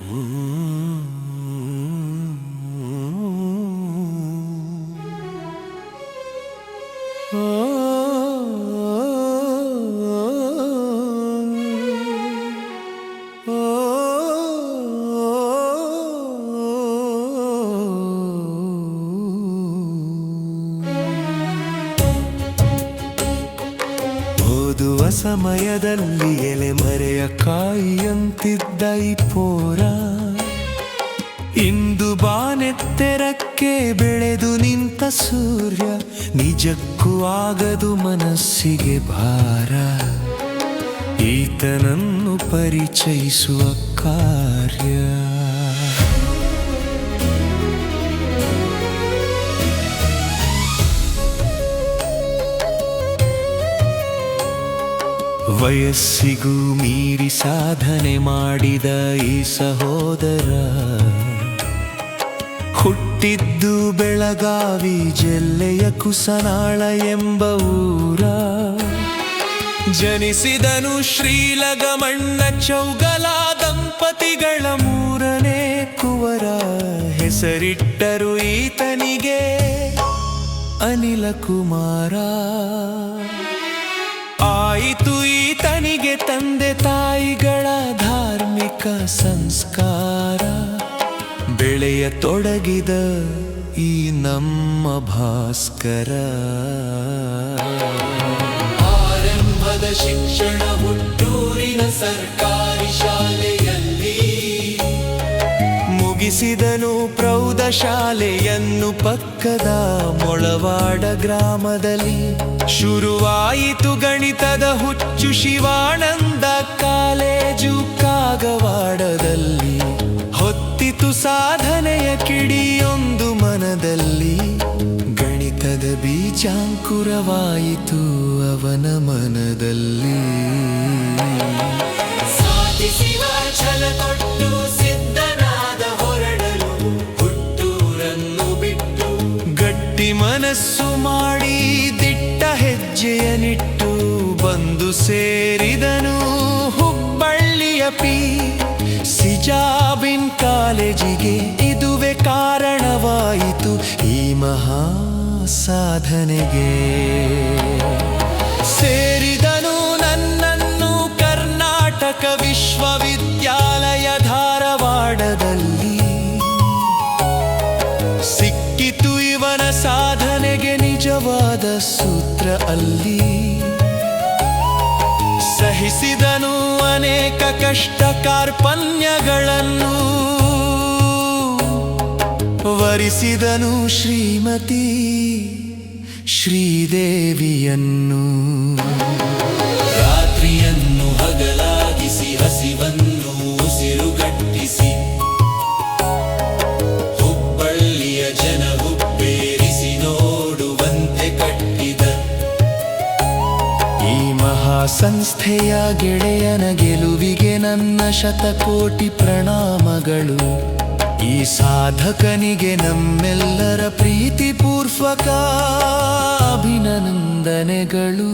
mm ಸಮಯದಲ್ಲಿ ಎಲೆ ಮರೆಯ ಕಾಯಿಯಂತಿದ್ದ ಪೋರ. ಇಂದು ಬಾನೆತ್ತೆರಕ್ಕೆ ಬೆಳೆದು ನಿಂತ ಸೂರ್ಯ, ನಿಜಕ್ಕೂ ಆಗದು ಮನಸ್ಸಿಗೆ ಭಾರ. ಈತನನ್ನು ಪರಿಚಯಿಸುವ ಕಾರ್ಯ. ವಯಸ್ಸಿಗೂ ಮೀರಿ ಸಾಧನೆ ಮಾಡಿದ ಈ ಸಹೋದರ, ಹುಟ್ಟಿದ್ದು ಬೆಳಗಾವಿ ಜಿಲ್ಲೆಯ ಕುಸನಾಳ ಎಂಬ ಊರ. ಜನಿಸಿದನು ಶ್ರೀಲಗಮಣ್ಣ ಚೌಗಲ ದಂಪತಿಗಳ ಮೂರನೇ ಕುವರ. ಹೆಸರಿಟ್ಟರು ಈತನಿಗೆ ಅನಿಲ ಕುಮಾರ. ಆಯಿತು ಈತನಿಗೆ ತಂದೆ ತಾಯಿಗಳ ಧಾರ್ಮಿಕ ಸಂಸ್ಕಾರ. ಬೆಳೆಯ ತೊಡಗಿದ ಈ ನಮ್ಮ ಭಾಸ್ಕರ. ಆರಂಭದ ಶಿಕ್ಷಣ ಹುಟ್ಟೂರಿನ ಸರ್ಕಾರಿ ಶಾಲೆಯಲ್ಲಿ ಮುಗಿಸಿದನು ಪ್ರೌಢಶಾಲೆಯನ್ನು ಪಕ್ಕದ ಮೊಳವಾಡ ಗ್ರಾಮದಲ್ಲಿ ಶುರುವಾಯಿತು ಗಣಿತದ ಹುಚ್ಚು ಶಿವಾನಂದ ಕಾಲೇಜು ಕಾಗವಾಡದಲ್ಲಿ. ಹೊತ್ತಿತು ಸಾಧನೆಯ ಕಿಡಿಯೊಂದು ಮನದಲ್ಲಿ. ಗಣಿತದ ಬೀಜಾಂಕುರವಾಯಿತು ಅವನ ಮನದಲ್ಲಿ. ಮನಸ್ಸು ಮಾಡಿ ದಿಟ್ಟ ಹೆಜ್ಜೆಯ ಬಂದು ಸೇರಿದನು ಹುಬ್ಬಳ್ಳಿಯ ಪಿ. ಸಿಜಾಬಿನ್ ಕಾಲೇಜಿಗೆ ಇದುವೇ ಕಾರಣವಾಯಿತು ಈ ಮಹಾ ಸಾಧನೆಗೆ ಸೇರಿದನು ನನ್ನನ್ನು ಕರ್ನಾಟಕ ವಿಶ್ವವಿದ್ಯಾಲಯ ಧಾರವಾಡದಲ್ಲಿ ಸೂತ್ರ ಅಲ್ಲಿ ಸಹಿಸಿದನು ಅನೇಕ ಕಷ್ಟ ಕಾರ್ಪಣ್ಯಗಳನ್ನು. ವರಿಸಿದನು ಶ್ರೀಮತಿ ಶ್ರೀದೇವಿಯನ್ನು. ಮಹಾಸಂಸ್ಥೆಯ ಗೆಳೆಯನ ಗೆಲುವಿಗೆ ನನ್ನ ಶತಕೋಟಿ ಪ್ರಣಾಮಗಳು. ಈ ಸಾಧಕನಿಗೆ ನಮ್ಮೆಲ್ಲರ ಪ್ರೀತಿಪೂರ್ವಕ ಅಭಿನಂದನೆಗಳು.